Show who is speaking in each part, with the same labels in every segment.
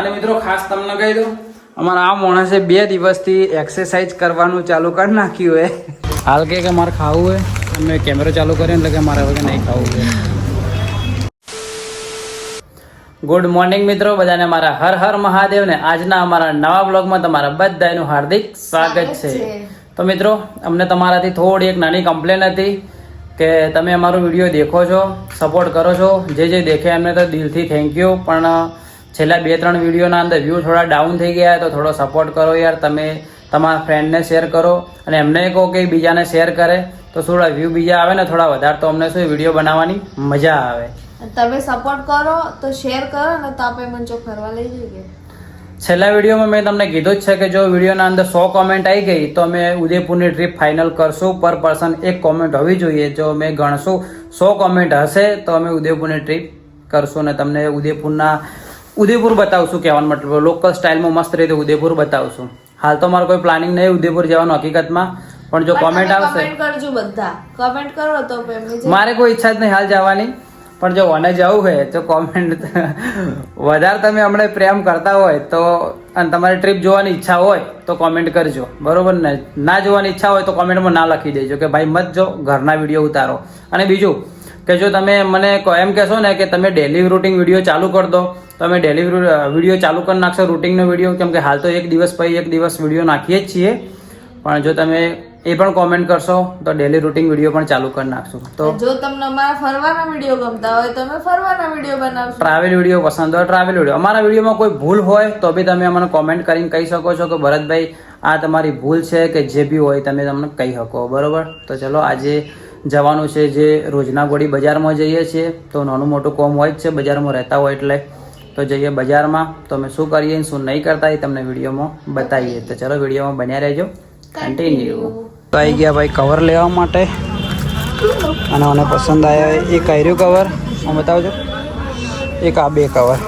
Speaker 1: અને મિત્રો ખાસ તમને કહી દઉં અમારા આ માણસે બે દિવસથી એક્સરસાઇઝ કરવાનું ચાલુ કરી નાખ્યું હે. હાલ કે કે મારે ખાવું હે? અને કેમેરો ચાલુ કર્યો એટલે કે મારે હવે નહીં ખાવું હે. ગુડ મોર્નિંગ મિત્રો બધાને મારા હર હર મહાદેવ ને આજના અમારા નવા બ્લોગમાં તમારા બધાનું હાર્દિક સ્વાગત છે. તો મિત્રો અમને તમારાથી થોડી એક નાની કમ્પ્લેન હતી કે તમે અમારો વીડિયો દેખો છો સપોર્ટ કરો છો. જે જે દેખે એમને તો દિલથી થેન્ક યુ પણ છેલ્લા બે ત્રણ વિડીયોના અંદર વ્યૂ થોડા ડાઉન થઈ ગયા તો થોડો સપોર્ટ કરો યાર. તમે તમારા ફ્રેન્ડને શેર કરો અને એમને કહો કે બીજાને શેર કરે. તો થોડા વ્યૂ બીજા આવે ને થોડા વધારે? તો અમને શું વીડિયો બનાવવાની મજા આવે.
Speaker 2: તમે સપોર્ટ કરો તો શેર કરો ને તો આપણે મંચો ફરવા લઈ જઈએ.
Speaker 1: છેલ્લા વિડીયોમાં મેં તમને કીધું જ છે કે જો વિડીયોના અંદર સો કોમેન્ટ આવી ગઈ તો અમે ઉદયપુરની ટ્રીપ ફાઇનલ કરશું. પર પર્સન એક કોમેન્ટ હોવી જોઈએ. જો અમે ગણશું સો કોમેન્ટ હશે તો અમે ઉદયપુરની ટ્રીપ કરશું અને તમને ઉદયપુરના ઉદયપુર બતાવશું કહેવાનો મતલબ. લોકલ સ્ટાઇલમાં મસ્ત રીતે ઉદયપુર બતાવશું. હાલ તો મારો કોઈ પ્લાનિંગ નહીં ઉદયપુર જવાનું હકીકતમાં. પણ જો કોમેન્ટ આવશે.
Speaker 2: કોમેન્ટ કરજો બધા. કમેન્ટ કરો તો
Speaker 1: મારે કોઈ ઈચ્છા જ નહીં હાલ જવાની. પણ જો મને જવું હોય તો કોમેન્ટ વધારે તમે હમણાં પ્રેમ કરતા હોય તો અને તમારી ટ્રીપ જોવાની ઈચ્છા હોય તો કોમેન્ટ કરજો. બરોબર ને? ના જોવાની ઈચ્છા હોય તો કોમેન્ટમાં ના લખી દેજો કે ભાઈ મત જો ઘરના વીડિયો ઉતારો. અને બીજું કે જો તમે મને કો- એમ કહેશો ને કે તમે ડેલી રૂટિંગ વીડિયો ચાલુ કરી દો તમે ડેલી વીડિયો ચાલુ કરી નાખશો રૂટિંગનો વીડિયો કેમ કે હાલ તો એક દિવસ પછી એક દિવસ વીડિયો નાખીએ જ છીએ. પણ જો તમે એ પણ કોમેન્ટ કરશો તો ડેલી રૂટિંગ વીડિયો પણ ચાલુ કરી નાખશું. તો
Speaker 2: જો તમને અમારા ફરવાના વીડિયો ગમતા હોય તો અમે ફરવાના વીડિયો બનાવશું.
Speaker 1: ટ્રાવેલ વીડિયો પસંદ હોય ટ્રાવેલ વીડિયો અમારા વિડીયોમાં કોઈ ભૂલ હોય તો બી તમે અમને કોમેન્ટ કરીને કહી શકો છો કે ભરતભાઈ આ તમારી ભૂલ છે કે જે બી હોય તમે તમને કહી શકો. બરોબર? તો ચલો આજે જવાનું છે જે રોજના ગોળી બજારમાં જઈએ છીએ, તો નાનું મોટું કોમ હોય જ છે, બજારમાં રહેતા હોય એટલે. તો જઈએ બજારમાં, તો અમે શું કરીએ શું નહીં કરતા એ તમને વિડીયોમાં બતાવીએ. તો ચલો વિડીયોમાં બન્યા રહેજો. કન્ટિન્યુ તો આવી ગયા ભાઈ કવર લેવા માટે. અને મને પસંદ આવ્યા એ કર્યું કવર હું બતાવજો એક આ બે કવર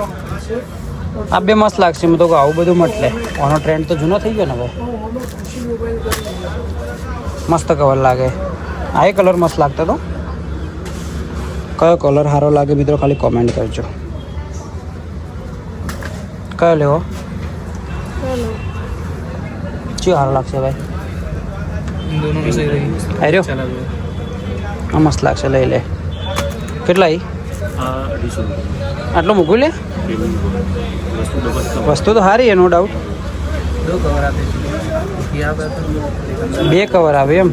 Speaker 1: આ બે મસ્ત લાગશે, મેં તો આવું બધું મટલે આનો ટ્રેન્ડ તો જૂનો થઈ ગયો ને ભાઈ. મસ્ત કવર લાગે. આ એ કલર મસ્ત લાગતો તો કયો કલર સારો લાગે મિત્રો ખાલી કોમેન્ટ કરજો. કયો લેવો? શું સારો લાગશે ભાઈ. આ મસ્ત લાગશે લઈ લે. કેટલા ઈ આટલું મૂકું લે? વસ્તુ તો સારી છે નો ડાઉટ બે કવર આવે એમ.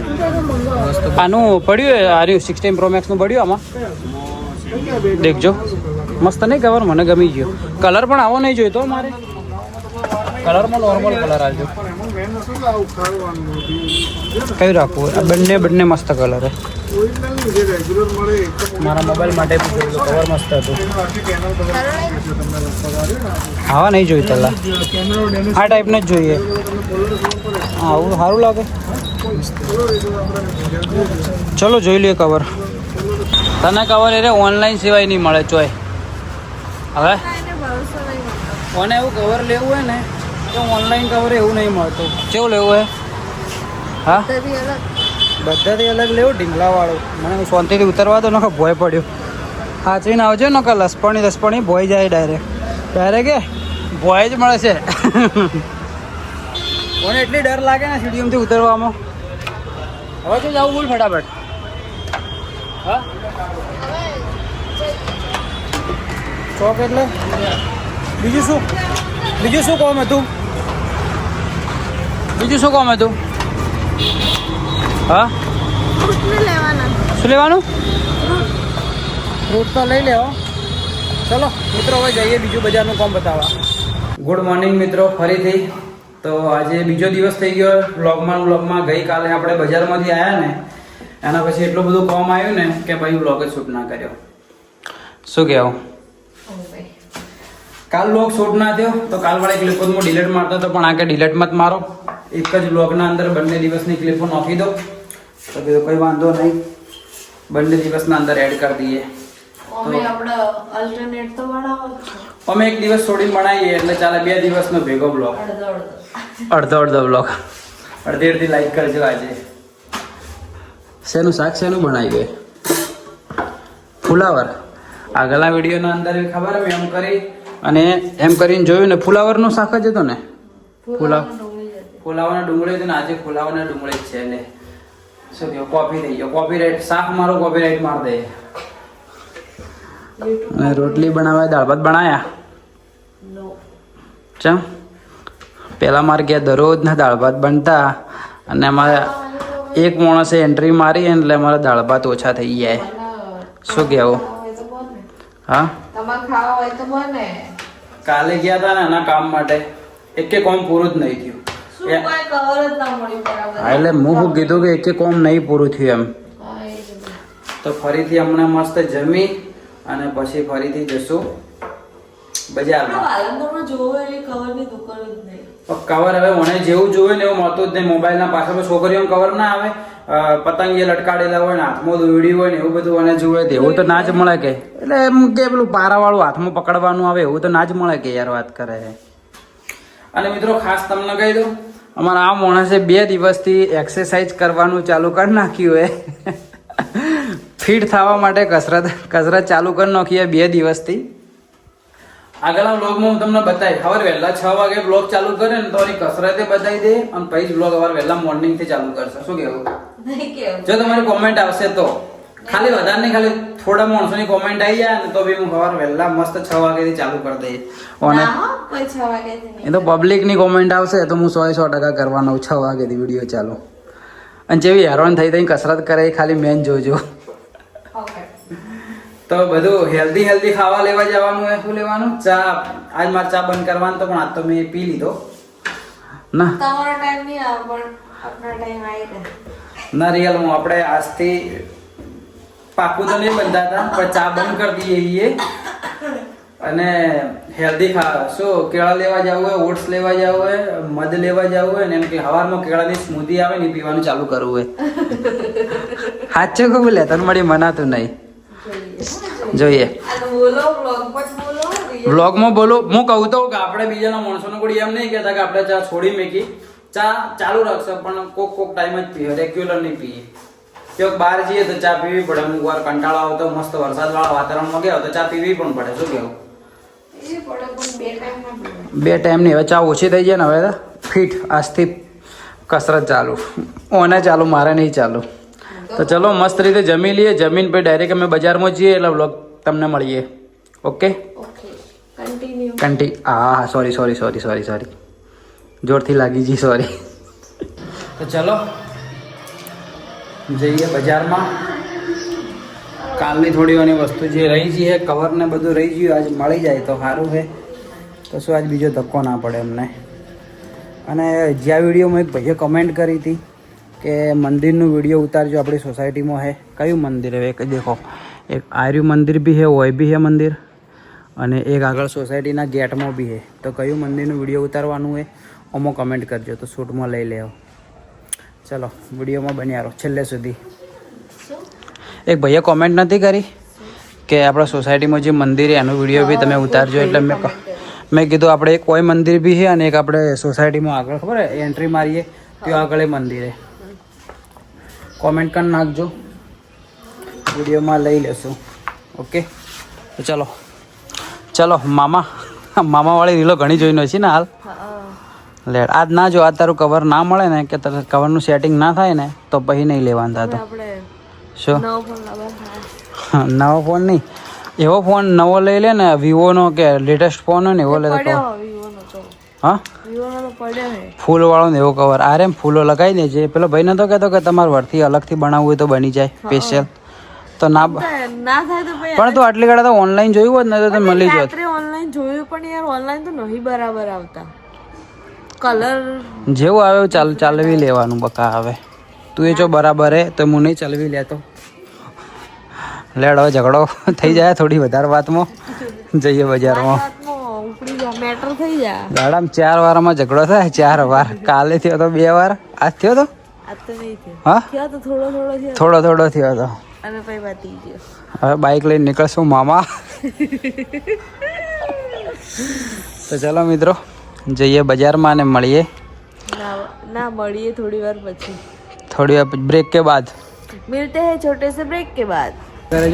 Speaker 1: આનું પડ્યું આર્યું સિક્સટીન પ્રો મેક્સનું પડ્યું આમાં? દેખજો. મસ્ત નહીં કવર મને ગમી ગયો. કલર પણ આવો નહીં જોઈતો મારે. કલરમાં નોર્મલ કલર આવજો કયું રાખવું? આ બંને બંને મસ્ત કલર હે. મારા મોબાઈલ માટે કવર મસ્ત હતું. આવા નહીં જોઈ તલા આ ટાઈપને જ જોઈએ. આવું સારું લાગે. ચલો જોઈ લઈએ કવર તને કવર એ ઓનલાઈન સિવાય નહીં મળે, ચોય. હવે? કોને એવું કવર લેવું હોય ને, તો ઓનલાઈન કવર એવું નહીં મળતું. કેવું લેવું હોય? હા?
Speaker 2: બધાથી અલગ
Speaker 1: લેવું, ઢીંગલાવાળું. મને શાંતિથી ઉતરવા દો નખો ભોય પડ્યો. હાચવીને આવજો નખો લસપણી લસપણી, ભોય જાય ડાયરેક્ટ ડાયરેક્ટ કે? ભોય જ મળે છે. મને એટલી ડર લાગે ને, સ્ટેડિયમથી ઉતરવામાં? હવે તો જવું બોલ ફટાફટ. હા? ચોક એટલે? બીજું શું? બીજું શું કોમ હતું બીજું શું કોમ હતું હા?
Speaker 2: લેવાના
Speaker 1: શું લેવાનું? ફ્રૂટ તો લઈ લેવો ચલો મિત્રો હવે જઈએ બીજું બજારનું કોમ બતાવવા. ગુડ મોર્નિંગ મિત્રો. ફરીથી તો આજે બીજો દિવસ થઈ ગયો વ્લોગમાં વ્લોગમાં. ગઈકાલે આપણે બજારમાંથી આવ્યા ને એના પછી એટલું બધું કોમ આવ્યું ને કે ભાઈ વ્લોગ જ શૂટ ના કર્યો. શું કહેવું કાલ લોક શૂટ ના થયો તો કાલવાળી ક્લિપો હું ડિલેટ મારતો હતો પણ આ કે ડિલેટ મત મારો. એક જ બ્લોગના અંદર બંને દિવસની ક્લિપો નાખી દો તો બીજો કોઈ વાંધો નહીં. બંને દિવસના અંદર એડ કરી દઈએ.
Speaker 2: અમે જ
Speaker 1: એક દિવસ છોડીને બનાવીએ એટલે ચાલે બે દિવસનો ભેગો બ્લોગ
Speaker 2: અડધો અડધો
Speaker 1: બ્લોક અડધો બ્લોગ અડધી અડધી લાઈક કરજો આજે. શેનું શાક શેનું બનાવી ગયું ફુલાવર. આગળના વિડીયોના અંદર ખબર મેં એમ કરી અને એમ કરીને જોયું ને ફુલાવરનું શાક જ હતું ને? ફુલાવ ફુલાવાના ડુંગળી હતું. ને આજે ફુલાવાના ડુંગળી જ છે ને શું કહ્યું કોપી થઈ ગયો. કોપી રાઈટ શાક મારો કોપી રાઈટ માર દે. અને રોટલી બનાવવા દાળ ભાત બનાયા?
Speaker 2: નો
Speaker 1: ચમ? પેલા મારે ગયા દરરોજના દાળ ભાત બનતા અને અમારે એક માણસે એન્ટ્રી મારી એટલે અમારા દાળ ભાત ઓછા થઈ જાય. શું કહેવું? હા?
Speaker 2: તમારે ખાવા હોય તો બને.
Speaker 1: કાલે ગયા હતા ને એના કામ માટે. એકે કોમ પૂરું જ નહીં થયું. એ-
Speaker 2: કોઈ કવર જ ના મળી બરાબર.
Speaker 1: હા, એટલે હું શું કીધું કે એકે કોમ નહીં પૂરું થયું એમ. તો ફરીથી હમણાં મસ્ત જમી અને પછી ફરીથી જશું. બજારમાં
Speaker 2: પાલનપુરમાં જોવો એવી કવરની દુકાન જ નહીં.
Speaker 1: કવર હવે મને જેવું જોવે ને એવું મળતું જ નહીં. મોબાઈલના પાછળ છોકરીઓ કવર ના આવે પતંગ લટકાડેલા હોય ને, હાથમાં દોરડી હોય ને એવું બધું મને જુએ એવું તો ના જ મળે કે. એટલે એમ કે પેલું પારાવાળું હાથમાં પકડવાનું આવે એવું તો ના જ મળે કે યાર વાત કરે છે અને મિત્રો ખાસ તમને કહી દઉં, અમારા આ માણસે બે દિવસથી એક્સરસાઇઝ કરવાનું ચાલુ કરી નાખ્યું હે. ફિટ થવા માટે કસરત કસરત ચાલુ કરી નાખી બે દિવસથી. આગળના બ્લોગમાં હું તમને બતાવી ખબર વહેલા છ વાગે બ્લોગ ચાલુ કરે ને તો એની કસરતે બતાવી દે અને પછી બ્લોગ અવાર વહેલા મોર્નિંગથી ચાલુ કરશે. શું કેવું જો તમારી કોમેન્ટ આવશે તો. ખાલી વધારે નહીં ખાલી થોડા માણસોની કોમેન્ટ આવી જાય ને તો બી હું સવાર વહેલા મસ્ત છ વાગેથી ચાલુ કરી દઈએ અને એ તો પબ્લિકની કોમેન્ટ આવશે તો હું સો સો ટકા કરવાનો. છ વાગેથી વીડિયો ચાલુ. અને જેવી હેરાન થઈ થઈ કસરત કરે ખાલી મેન જોજો. તો બધું હેલ્ધી હેલ્ધી ખાવા લેવા જવાનું હોય શું લેવાનું? ચા. આજ મારે ચા બંધ કરવાનું તો પણ આજ તો મેં પી લીધો. ના.
Speaker 2: તમારો ટાઈમ નહીં આવે પણ આપણો ટાઈમ આવી ગયા
Speaker 1: ના રિયલમાં આપણે આજથી પાકું તો નહીં બંધાતા પણ ચા બંધ કરી દઈએ છીએ અને હેલ્ધી ખા શું કેળા લેવા જવું હોય ઓટ્સ લેવા જવું હોય મધ લેવા જવું હોય ને એમ કે હવારમાં કેળાની સ્મૂધી આવે ને પીવાનું ચાલુ કરવું હોય. સાચું કહું લે તને મળી મનાતું નહીં. જોઈએ.
Speaker 2: બ્લોગમાં બોલો.
Speaker 1: વ્લોગમાં હું કહું તો કે આપણે બીજાના માણસોને કોઈ એમ નહીં કહેતા કે આપણે ચા છોડી મેકી. ચા ચાલુ રાખશે પણ કોક કોક ટાઈમ જ પીએ રેગ્યુલર નહીં પીએ. ક્યાંક બહાર જઈએ તો ચા પીવી પડે. અમુક વાર કંટાળો આવતો મસ્ત વરસાદવાળા વાતાવરણમાં ગયા તો ચા પીવી પણ પડે. શું કેવું
Speaker 2: બે ટાઈમ ના
Speaker 1: હવે ચા ઓછી થઈ જાય ને હવે ફિટ. આજથી કસરત ચાલુ. ઓને ચાલુ મારે નહીં ચાલુ. તો ચલો મસ્ત રીતે જમી લઈએ. જમીન પછી ડાયરેક્ટ અમે બજારમાં જઈએ એટલે વ્લોગ તમને મળીએ. ઓકે
Speaker 2: કન્ટી કન્ટિન્યુ
Speaker 1: કંટી હા sorry sorry sorry sorry sorry જોરથી લાગી જી સોરી તો ચલો જઈએ બજારમાં. કાલની થોડી ઘણી વસ્તુ જે રહી છે કવર ને બધું રહી ગયું આજ મળી જાય તો સારું છે. તો શું આજ બીજો ધક્કો ના પડે એમને અને જ્યાં વિડીયોમાં એક ભાઈએ કમેન્ટ કરી હતી કે મંદિરનું વીડિયો ઉતારજો આપણી સોસાયટીમાં હે. કયું મંદિર હવે? એક દેખો. એક આર્યુ મંદિર બી હે, ઓય બી હે મંદિર. અને એક આગળ સોસાયટીના ગેટમાં બી હે. તો કયું મંદિરનું વીડિયો ઉતારવાનું હે? ઓમાં કમેન્ટ કરજો. તો શૂટમાં લઈ લેવો ચલો, વિડીયોમાં બન્યા રહો. છેલ્લે સુધી. એક ભાઈએ કોમેન્ટ નથી કરી કે આપણા સોસાયટીમાં જે મંદિર એનો વીડિયો બી તમે ઉતારજો. એટલે મેં મેં કીધું આપણે એક કોઈ મંદિર બી છે અને એક આપણે સોસાયટીમાં આગળ ખબર એન્ટ્રી મારીએ, ત્યાં આગળ મંદિર છે કોમેન્ટ કરી નાખજો. વિડીયોમાં લઈ લેશું. ઓકે તો ચલો. ચલો મામા. મામાવાળી રીલો ઘણી જોઈને છે ને હાલ?
Speaker 2: લે
Speaker 1: લેડ. આજ ના જો આ તારું કવર ના મળે ને કે તારે કવરનું સેટિંગ ના થાય ને તો પછી નહીં લેવાનું થતું શું?
Speaker 2: નવો ફોન
Speaker 1: નવો ફોન નહીં. એવો ફોન નવો લઈ લે ને વિવોનો કે લેટેસ્ટ ફોન હોય ને એવો લે તો. હે? ફૂલ વાળો ને એવો કવર આરે ફૂલો લગાવી દેજે. પેલો ભાઈ નતો કહેતો કે તમારે વરથી અલગથી બનાવવું હોય તો બની જાય સ્પેશિયલ તો ના પણ તો આટલી ઘડા તો ઓનલાઈન જોયું હોત ને તો તને મળી જોત.
Speaker 2: ઓનલાઈન જોયું પણ યાર ઓનલાઈન તો નહીં બરાબર આવતા. કલર
Speaker 1: જેવું આવે ચાલ ચાલવી લેવાનું બકા હવે. તું એ જો બરાબર હે તો હું નહીં ચાલવી લેતો. લેડ ઝઘડો થઈ જાય થોડી વધારે વાતમાં. જઈએ બજારમાં.
Speaker 2: નીકળી જા મેટર થઈ
Speaker 1: ચાર વારમાં ઝઘડો થાય ચાર વાર. કાલે થયો તો બે વાર. આજ થયો તો? હા?
Speaker 2: થોડો થોડો થયો.
Speaker 1: તો. હવે બાઈક લઈને નીકળશું મામા. તો ચાલો મિત્રો જઈએ બજારમાં ને મળીએ.
Speaker 2: ના મળીએ થોડી વાર પછી.
Speaker 1: થોડી વાર બ્રેક કે બાદ?
Speaker 2: મિલતે હે છોટે સે બ્રેક કે
Speaker 1: બાદ?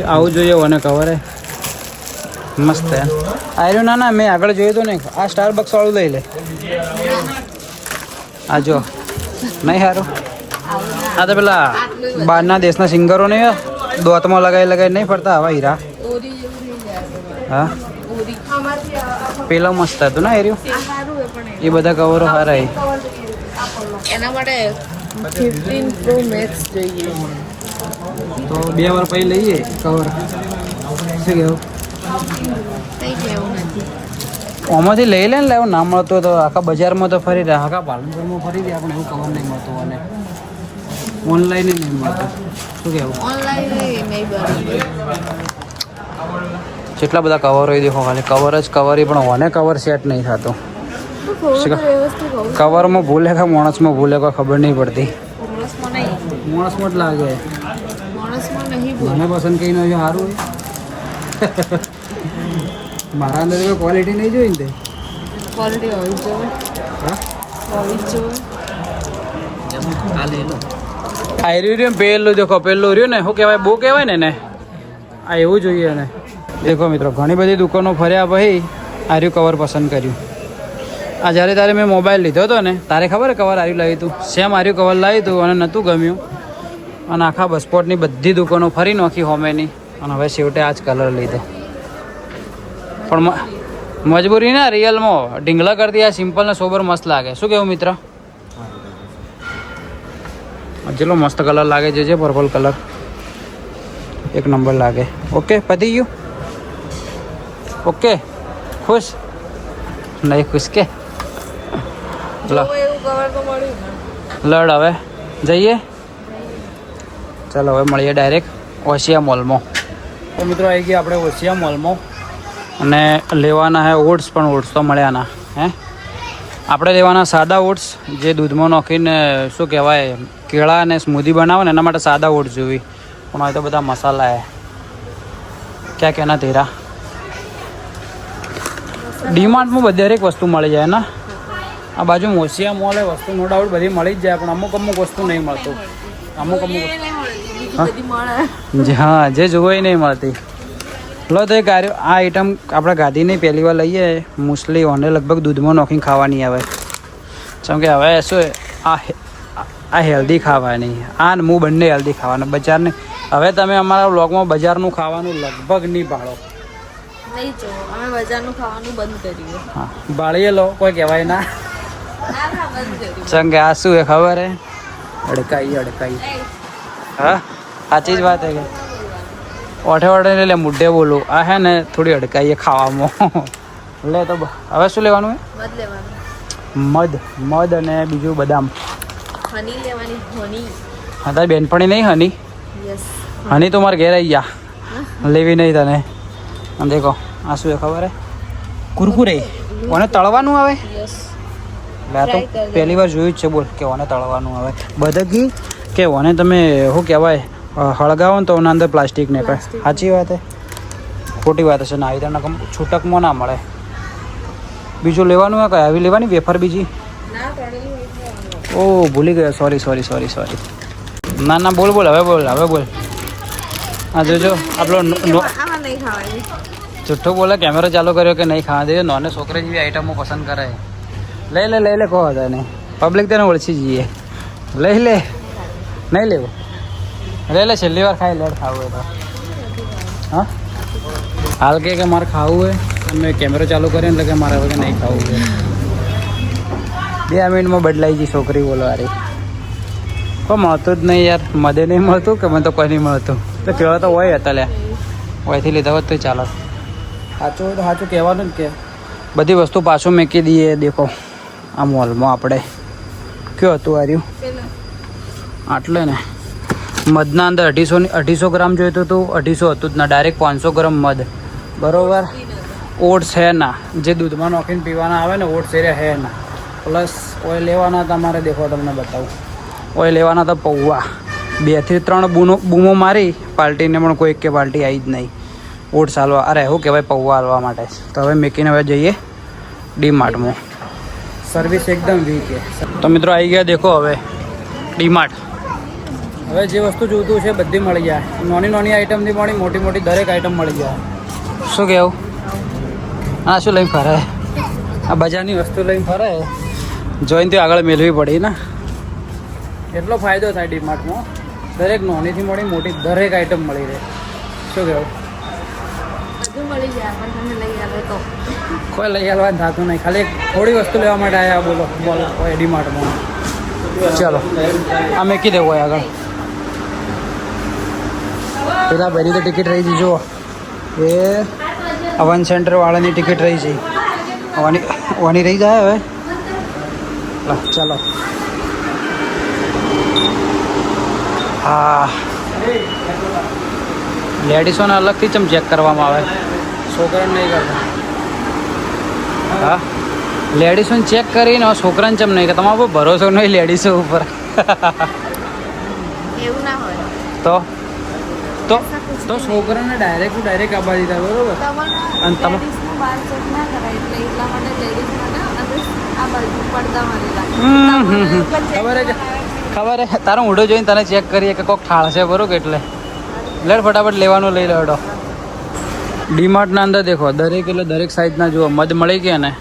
Speaker 1: આવું જોઈએ મને ખબર હે. મસ્ત હે. આર્યું ના ના મેં આગળ જોયું હતું ને આ સ્ટાર બક્સ વાળું લઈ લે. આ જો. નહીં સારું આ તો પેલા બહારના દેશના સિંગરો ને દોતમાં લગાવી લગાવી નહીં ફરતા આવા હીરા. હા? પેલા મસ્ત હતું ને એર્યું એ બધા કવરો સારા
Speaker 2: એના માટે ફિફ્ટીન પ્રો મેક્સ જોઈએ.
Speaker 1: તો બે વાર પછી લઈએ કવર શું કેવું
Speaker 2: કહેવું?
Speaker 1: આમાંથી લઈ લે ને લેવું ના મળતો તો આખા બજારમાં તો ફરી રહ્યા. આખા પાલનપુરમાં ફરી રહ્યા પણ એવું કવર નહીં મળતું અને ઓનલાઈન નહીં મળતું. શું કહેવું?
Speaker 2: ઓનલાઈન
Speaker 1: જેટલા બધા કવર હોય દેખો ખાલી કવર જ કવર પણ ઓને કવર સેટ નહીં થતો. કવરમાં ભૂલે કે માણસમાં ભૂલે કોઈ ખબર નહીં પડતી.
Speaker 2: માણસમાં
Speaker 1: જ લાગે.
Speaker 2: માણસમાં નહીં
Speaker 1: મને પસંદ કઈ નહીં સારું મારા અંદર કોઈ ક્વોલિટી નહીં જોઈ ને તે.
Speaker 2: ક્વોલિટી હોવી જોઈએ
Speaker 1: હા?
Speaker 2: હોવી જોઈએ
Speaker 1: આ રહ્યું પહેલું દેખો પહેલું રહ્યું ને શું કહેવાય બહુ કહેવાય ને એને? આ એવું જોઈએ ને દેખો મિત્રો ઘણી બધી દુકાનો ફર્યા પછી આ રહ્યું કવર પસંદ કર્યું. આ જ્યારે તારે મેં મોબાઈલ લીધો હતો ને તારે ખબર કવર આર્યું લાવ્યું હતું સેમ આર્યું કવર લાવ્યું હતું અને નહોતું ગમ્યું. અને આખા બસપોર્ટની બધી દુકાનો ફરી નાખી હોમેની અને હવે છેવટે આ જ કલર લીધો. પણ મજબૂરી ના, રિયલમાં. ઢીંગલા કરતી આ સિમ્પલ ને સોબર મસ્ત લાગે. શું કેવું મિત્ર? જેટલો મસ્ત કલર લાગે છે પર્પલ કલર. એક નંબર લાગે. ઓકે, પતી ગયું? ઓકે, ખુશ? નહીં, ખુશ કે? લડ હવે. જઈએ? ચાલો, હવે મળીએ ડાયરેક્ટ ઓશિયા મોલમાં તો મિત્રો, આવી ગયા આપણે ઓશિયા મોલમાં અને લેવાના હે ઓટ્સ પણ ઓટ્સ તો મળ્યા ના હે? આપણે લેવાના સાદા ઓટ્સ જે દૂધમાં નાખીને શું કહેવાય કેળા અને સ્મૂધી બનાવે ને એના માટે સાદા ઓટ્સ જોવી પણ હવે તો બધા મસાલા હે. ક્યાં ક્યાંના તેરા? ડીમાર્ટમાં બધી દરેક વસ્તુ મળી જાય ને? આ બાજુ મોસિયા મોલ વસ્તુ નો ડાઉટ બધી મળી જ જાય પણ અમુક અમુક વસ્તુ નહીં મળતું. અમુક અમુક હા જે જોવો એ નહીં મળતી. લો તો આર્યો- આ આઈટમ આપણે ગાદીની પહેલી વાર લઈએ. મુસલી ઓને લગભગ દૂધમાં નોખીને ખાવાની આવે. જેમ કે હવે શું આ આ હેલ્ધી ખાવાની. આ ને હું બંને હેલ્ધી ખાવાના. બજારને હવે તમે અમારા બ્લોગમાં બજારનું ખાવાનું લગભગ નહીં ભાળો
Speaker 2: અમે બજારનું ખાવાનું બંધ કર્યું.
Speaker 1: હા. ભાળીએ લો કોઈ કહેવાય ના. કે આ શું હે ખબર હે? અડકાઈ અડકાઈ. હા? સાચી જ વાત હે કે? ઓઠે ઓઠે લે મુઢે બોલું. આ હે ને થોડી અડકાઈએ ખાવામાં. લે તો હવે શું લેવાનું હે?
Speaker 2: મધ લેવાનું.
Speaker 1: મધ અને બીજું બદામ.
Speaker 2: હની લેવાની હની.
Speaker 1: હા તારી બેનપણી નહીં હની? હની તો મારે ઘેર આવી ગયા. લેવી નહીં તને. દેખો આ શું ખબર હે? કુરકુરે. ઓને તળવાનું આવે? મેં તો પહેલી વાર જોયું જ છે બોલ કે ઓને તળવાનું આવે. બદકી કે ઓને તમે શું કહેવાય? હળગાવો ને તો ઓના અંદર પ્લાસ્ટિક ને
Speaker 2: Plastic.
Speaker 1: સાચી વાત હે ખોટી વાત હશે ના આવી તને છૂટકમાં ના મળે બીજું લેવાનું હોય કઈ આવી લેવાની વેફર બીજી
Speaker 2: ના તળેલી હોય તો લેવાનું.
Speaker 1: ઓ ભૂલી ગયો સોરી સોરી સોરી સોરી ના ના બોલ બોલ હવે બોલ હવે બોલ હા જોજો આપણો નો- નો-
Speaker 2: આમાં નહીં ખાવાની
Speaker 1: જુઠ્ઠું બોલે કેમેરો ચાલુ કર્યો કે નહીં ખાવા દે નોને છોકરા જેવી આઈટમો પસંદ કરે લઈ લે લઈ લે કહો તને પબ્લિક તને ઓળખી જઈએ લઈ લે નહીં લેવું લઈ લે છેલ્લી વાર ખાઈ લેટ ખાવું હોય તો. હા? હાલ કે કે મારે ખાવું હોય? મેં કેમેરો ચાલુ કર્યો એટલે કે મારે હવે નહીં ખાવું હોય. બે મિનિટમાં બદલાઈ ગઈ છોકરી બોલવારી કોઈ મળતું જ નહીં યાર. મદે નહીં મળતું કે મને તો કોઈ નહીં મળતું. તો કહેવા તો હોય હતા લ્યા હોયથી લીધા હોત તો ચાલો. સાચું હોય તો સાચું કહેવાનું જ કે. બધી વસ્તુ પાછું મેકી દઈએ. દેખો આ મોલમાં આપણે. કયો હતું આર્યું? આટલે ને. મધના અંદર અઢીસો અઢીસો ગ્રામ જોઈતું હતું, અઢીસો હતું જ ના ડાયરેક્ટ પાંચસો ગ્રામ મધ. બરોબર? ઓટ્સ હે ના. જે દૂધમાં નાખીને પીવાના આવે ને, ઓટ્સ એ હે ના. પ્લસ ઓઇલ લેવાના તમારે દેખો તમને બતાવું. ઓઇલ લેવાના તો પૌવા. બેથી ત્રણ બૂનો બૂમો મારી પાર્ટીને પણ કોઈ કે પાર્ટી આવી જ નહીં. ઓટ્સ હાલવા અરે, શું કહેવાય, પૌવા હાલવા માટે. તો હવે મેકીને હવે જઈએ ડીમાર્ટમાં. સર્વિસ એકદમ વીક છે. તો મિત્રો આવી ગયા દેખો હવે. ડીમાર્ટ. હવે જે વસ્તુ જોઈતું છે બધી મળી જાય. નાની નાની આઈટમથી મળી મોટી મોટી દરેક આઈટમ મળી જાય. શું કહેવું આ શું લઈને ફરે? આ બજારની વસ્તુ લઈને ફરે. જોઈને તો આગળ મેળવી પડી ને. એટલો ફાયદો થાય ડીમાર્ટમાં? દરેક નાનીથી મળી મોટી દરેક આઈટમ મળી રહે. શું કહેવું
Speaker 2: બધું મળી જાય પણ લઈ આવે તો.
Speaker 1: કોઈ લઈ આવવાનું થતું નહીં. ખાલી થોડી વસ્તુ લેવા માટે આવ્યા બોલો બોલો કોઈ ડીમાર્ટમાં. ચલો આ મેકી દેવું હોય આગળ. પેલા ભાઈની તો ટિકિટ રહી છે જુઓ. એ અવન સેન્ટર વાળાની ટિકિટ રહી છે. ઓની વાની રહી જાય હવે? ચાલો. હા. લેડીસોને અલગથી ચમ ચેક કરવામાં આવે. છોકરાને નહીં કરતા. હા? લેડીસોને ચેક કરીને છોકરાને ચમ નહીં કે તમારો ભરોસો નહીં લેડીસો ઉપર.
Speaker 2: એવું ના હોય.
Speaker 1: તો? તો તો છોકરાને ડાયરેક્ટ ડાયરેક્ટ આપવા દીધા બરોબર? અને તમે-
Speaker 2: બાર ચેક ના કરાય એટલે એટલા માટે લેડીઝ માટે આ બાજુ પડદા મારેલા
Speaker 1: હમ, હમ, હમ. ખબર છે ખબર છે તારો ઊંડો જોઈને તને ચેક કરીએ કે કોક ઠાળ છે બરોબર એટલે. લેડ ફટાફટ લેવાનું લઈ લેડો. ડીમાર્ટના અંદર દેખો દરેક એટલે દરેક સાઇઝના જુઓ મધ મળી ગયા ને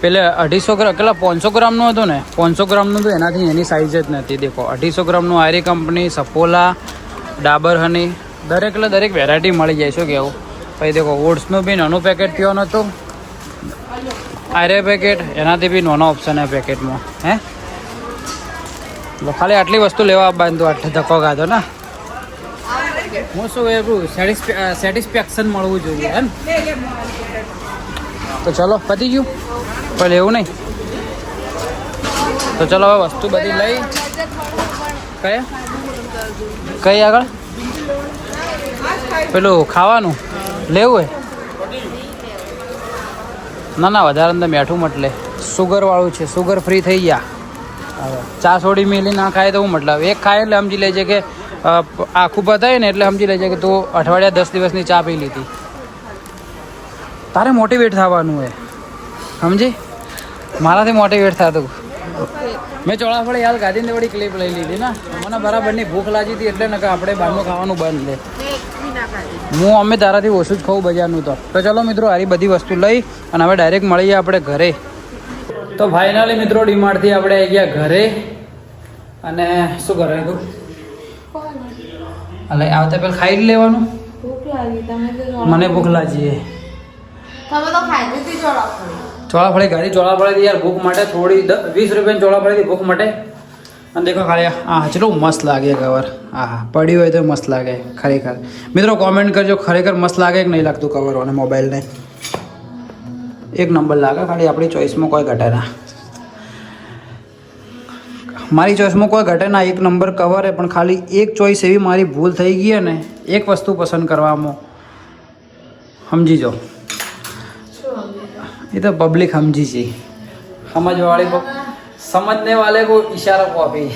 Speaker 1: પેલે અઢીસો ગ્રામ કેટલા? પાંચસો ગ્રામનું હતું ને? પાંચસો ગ્રામનું હતું એનાથી એની સાઇઝ જ નથી દેખો. અઢીસો ગ્રામનું આયરી કંપની સફોલા ડાબર હની દરેક એટલે દરેક વેરાયટી મળી જાય, શું કહેવું? પછી દેખો, ઓટ્સનું બી નાનું પેકેટ પીવાનું હતું આયરે પેકેટ એનાથી બી નાનો ઓપ્શન હે પેકેટમાં હે? ખાલી આટલી વસ્તુ લેવા બાંધો, આટલે ધક્કો ખાધો, ને? હું શું એવું સેટિસ્ફેક્શન મળવું જોઈએ, એમ? તો ચલો, પતી ગયું? કોઈ લેવું નહીં? તો ચલો, હવે વસ્તુ બધી લઈ. કયા? કઈ આગળ? પેલું ખાવાનું? લેવું હોય ના ના, વધારે અંદર મેઠું મટલે સુગરવાળું છે સુગર ફ્રી થઈ ગયા. હવે ચા સોડી મેલી, ના ખાય તો હું મતલબ? એક ખાય એટલે સમજી લેજે કે આખું બતાય ને એટલે સમજી લેજે કે તું અઠવાડિયા દસ દિવસની ચા પી લીધી. તારે મોટિવેટ થવાનું હે સમજી? મારાથી મોટિવેટ થતું. મેં ચોળાફળે યાદ ગાંધીને વળી ક્લિપ લઈ લીધી ને. મને બરાબરની ભૂખ લાગી હતી એટલે ને કે આપણે બહારનું ખાવાનું બંધ લે. હું અમે તારાથી ઓછું જ ખાઉં બજારનું તો. તો ચલો મિત્રો આરી બધી વસ્તુ લઈ અને હવે ડાયરેક્ટ મળીએ આપણે ઘરે. તો ફાઇનલી મિત્રો ડીમાર્ટથી આપણે આવી ગયા ઘરે. અને શું કરે તું? એટલે આવતા પહેલાં ખાઈ લેવાનું? મને ભૂખ લાગી
Speaker 2: ચોળાફળી
Speaker 1: ગાડી ચોળાફળીથી યાર ભૂખ માટે થોડી વીસ રૂપિયાની ચોળાફળીથી ભૂખ માટે અને દેખો ખાલી આ કેટલું મસ્ત લાગે કવર હા હા પડ્યું હોય તો મસ્ત લાગે ખરેખર. મિત્રો કોમેન્ટ કરજો ખરેખર મસ્ત લાગે કે નહીં લાગતું કવર અને મોબાઈલને એક નંબર લાગે ખાલી આપણી ચોઈસમાં કોઈ ઘટે ના. મારી ચોઈસમાં કોઈ ઘટે ના એક નંબર કવર પણ ખાલી એક ચોઈસ એવી મારી ભૂલ થઈ ગઈ ને એક વસ્તુ પસંદ કરવામાં સમજી જો એ તો પબ્લિક સમજી છે. સમજવાળી સમજને વાલે કો ઇશારો કોપી.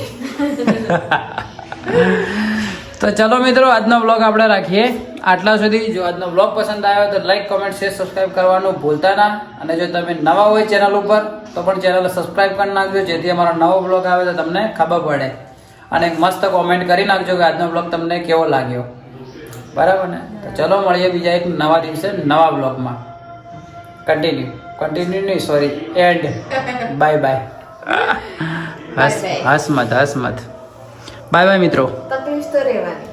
Speaker 1: તો ચલો મિત્રો, આજનો બ્લોગ આપણે રાખીએ. આટલા સુધી જો આજનો બ્લોગ પસંદ આવ્યો તો લાઈક કોમેન્ટ શેર સબસ્ક્રાઈબ કરવાનું ભૂલતા ના. અને જો તમે નવા હોય ચેનલ ઉપર, તો પણ ચેનલ સબસ્ક્રાઈબ કરી નાખજો, જેથી અમારો નવો બ્લોગ આવે તો તમને ખબર પડે. અને મસ્ત કોમેન્ટ કરી નાખજો કે આજનો બ્લોગ તમને કેવો લાગ્યો. બરાબર ને? તો ચલો મળીએ બીજા એક નવા દિવસે નવા બ્લોગમાં કન્ટિન્યુ કન્ટિન્યુ નહીં sorry and bye bye Hasmat Hasmat. Bye bye મિત્રો.
Speaker 2: તકલીફ તો રહેવાની.